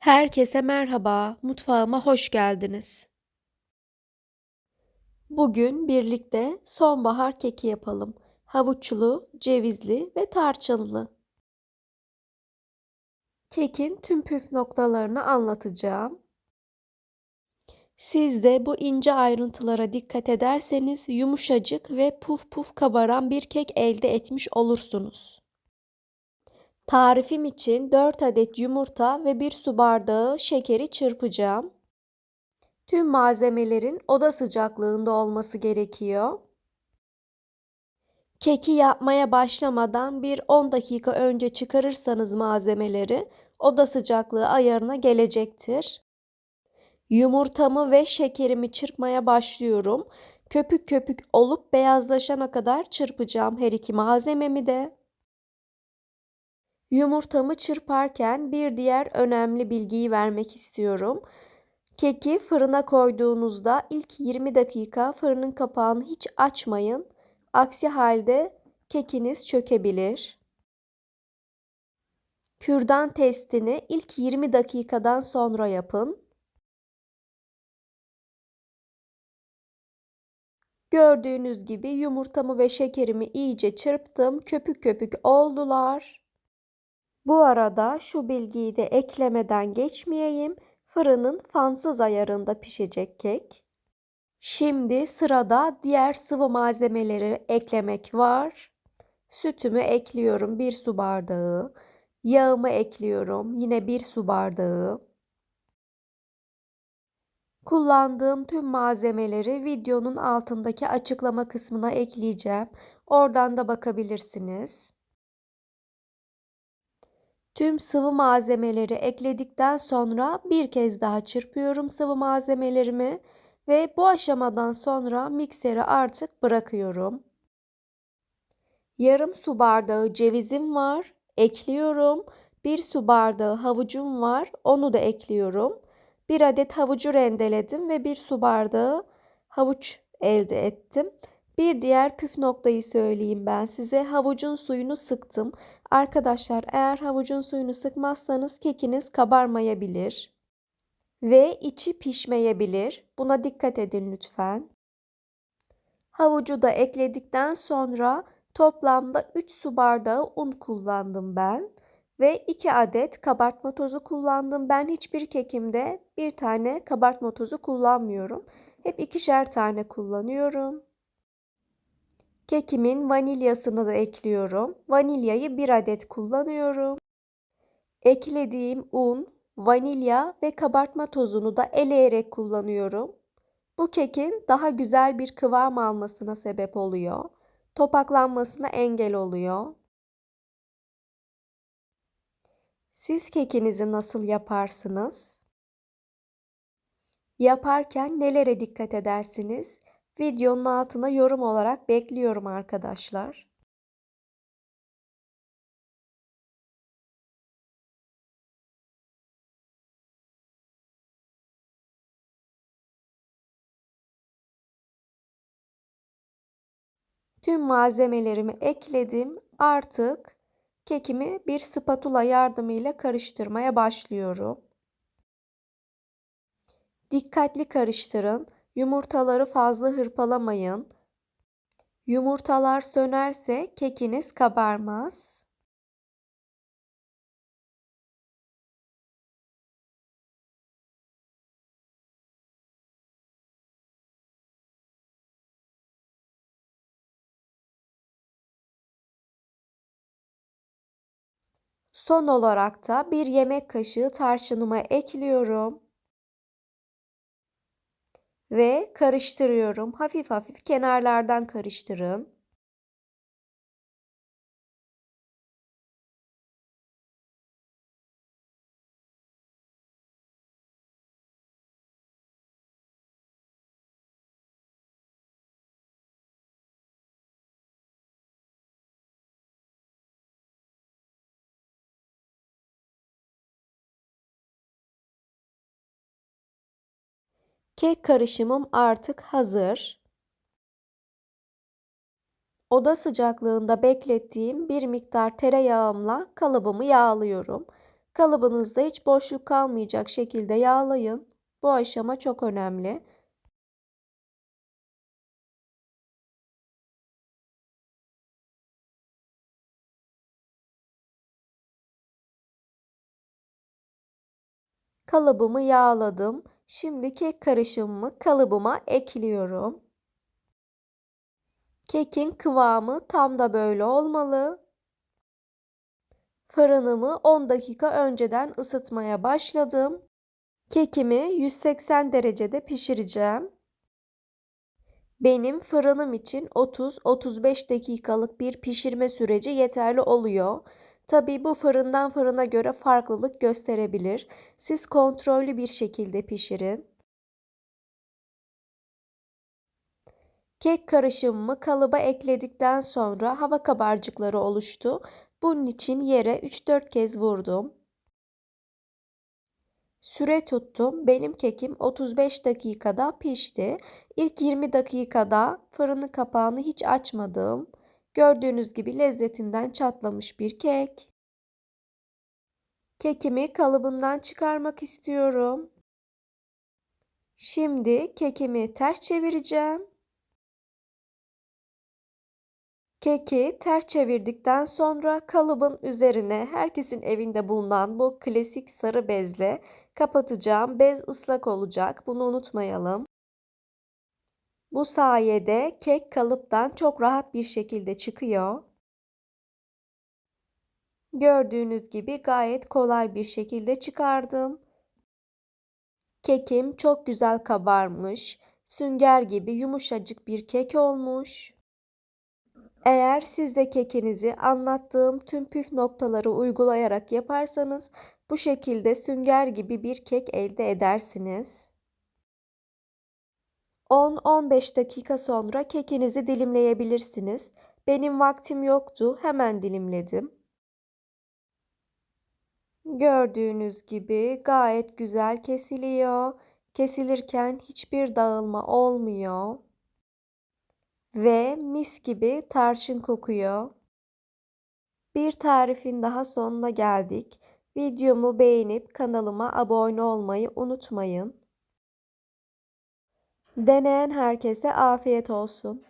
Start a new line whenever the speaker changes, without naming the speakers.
Herkese merhaba, mutfağıma hoş geldiniz. Bugün birlikte sonbahar keki yapalım. Havuçlu, cevizli ve tarçınlı. Kekin tüm püf noktalarını anlatacağım. Siz de bu ince ayrıntılara dikkat ederseniz yumuşacık ve puf puf kabaran bir kek elde etmiş olursunuz. Tarifim için 4 adet yumurta ve 1 su bardağı şekeri çırpacağım. Tüm malzemelerin oda sıcaklığında olması gerekiyor. Keki yapmaya başlamadan bir 10 dakika önce çıkarırsanız malzemeleri oda sıcaklığı ayarına gelecektir. Yumurtamı ve şekerimi çırpmaya başlıyorum. Köpük köpük olup beyazlaşana kadar çırpacağım her iki malzememi de. Yumurtamı çırparken bir diğer önemli bilgiyi vermek istiyorum. Keki fırına koyduğunuzda ilk 20 dakika fırının kapağını hiç açmayın. Aksi halde kekiniz çökebilir. Kürdan testini ilk 20 dakikadan sonra yapın. Gördüğünüz gibi yumurtamı ve şekerimi iyice çırptım. Köpük köpük oldular. Bu arada şu bilgiyi de eklemeden geçmeyeyim. Fırının fansız ayarında pişecek kek. Şimdi sırada diğer sıvı malzemeleri eklemek var. Sütümü ekliyorum bir su bardağı. Yağımı ekliyorum yine bir su bardağı. Kullandığım tüm malzemeleri videonun altındaki açıklama kısmına ekleyeceğim. Oradan da bakabilirsiniz. Tüm sıvı malzemeleri ekledikten sonra bir kez daha çırpıyorum sıvı malzemelerimi ve bu aşamadan sonra mikseri artık bırakıyorum. Yarım su bardağı cevizim var, ekliyorum. Bir su bardağı havucum var, onu da ekliyorum. Bir adet havucu rendeledim ve bir su bardağı havuç elde ettim. Bir diğer püf noktayı söyleyeyim ben size. Havucun suyunu sıktım. Arkadaşlar eğer havucun suyunu sıkmazsanız kekiniz kabarmayabilir ve içi pişmeyebilir. Buna dikkat edin lütfen. Havucu da ekledikten sonra toplamda 3 su bardağı un kullandım ben ve 2 adet kabartma tozu kullandım. Ben hiçbir kekimde bir tane kabartma tozu kullanmıyorum. Hep ikişer tane kullanıyorum. Kekimin vanilyasını da ekliyorum. Vanilyayı bir adet kullanıyorum. Eklediğim un, vanilya ve kabartma tozunu da eleyerek kullanıyorum. Bu kekin daha güzel bir kıvam almasına sebep oluyor. Topaklanmasına engel oluyor. Siz kekinizi nasıl yaparsınız? Yaparken nelere dikkat edersiniz? Videonun altına yorum olarak bekliyorum arkadaşlar. Tüm malzemelerimi ekledim. Artık kekimi bir spatula yardımıyla karıştırmaya başlıyorum. Dikkatli karıştırın. Yumurtaları fazla hırpalamayın. Yumurtalar sönerse kekiniz kabarmaz. Son olarak da bir yemek kaşığı tarçınımı ekliyorum ve karıştırıyorum. Hafif hafif kenarlardan karıştırın. Kek karışımım artık hazır. Oda sıcaklığında beklettiğim bir miktar tereyağımla kalıbımı yağlıyorum. Kalıbınızda hiç boşluk kalmayacak şekilde yağlayın. Bu aşama çok önemli. Kalıbımı yağladım. Şimdi kek karışımımı kalıbıma ekliyorum. Kekin kıvamı tam da böyle olmalı. Fırınımı 10 dakika önceden ısıtmaya başladım. Kekimi 180 derecede pişireceğim. Benim fırınım için 30-35 dakikalık bir pişirme süreci yeterli oluyor. Tabi bu fırından fırına göre farklılık gösterebilir. Siz kontrollü bir şekilde pişirin. Kek karışımımı kalıba ekledikten sonra hava kabarcıkları oluştu. Bunun için yere 3-4 kez vurdum. Süre tuttum. Benim kekim 35 dakikada pişti. İlk 20 dakikada fırının kapağını hiç açmadım. Gördüğünüz gibi lezzetinden çatlamış bir kek. Kekimi kalıbından çıkarmak istiyorum. Şimdi kekimi ters çevireceğim. Keki ters çevirdikten sonra kalıbın üzerine herkesin evinde bulunan bu klasik sarı bezle kapatacağım. Bez ıslak olacak. Bunu unutmayalım. Bu sayede kek kalıptan çok rahat bir şekilde çıkıyor. Gördüğünüz gibi gayet kolay bir şekilde çıkardım. Kekim çok güzel kabarmış. Sünger gibi yumuşacık bir kek olmuş. Eğer siz de kekinizi anlattığım tüm püf noktaları uygulayarak yaparsanız bu şekilde sünger gibi bir kek elde edersiniz. 10-15 dakika sonra kekinizi dilimleyebilirsiniz. Benim vaktim yoktu, hemen dilimledim. Gördüğünüz gibi gayet güzel kesiliyor. Kesilirken hiçbir dağılma olmuyor ve mis gibi tarçın kokuyor. Bir tarifin daha sonuna geldik. Videomu beğenip kanalıma abone olmayı unutmayın. Deneyen herkese afiyet olsun.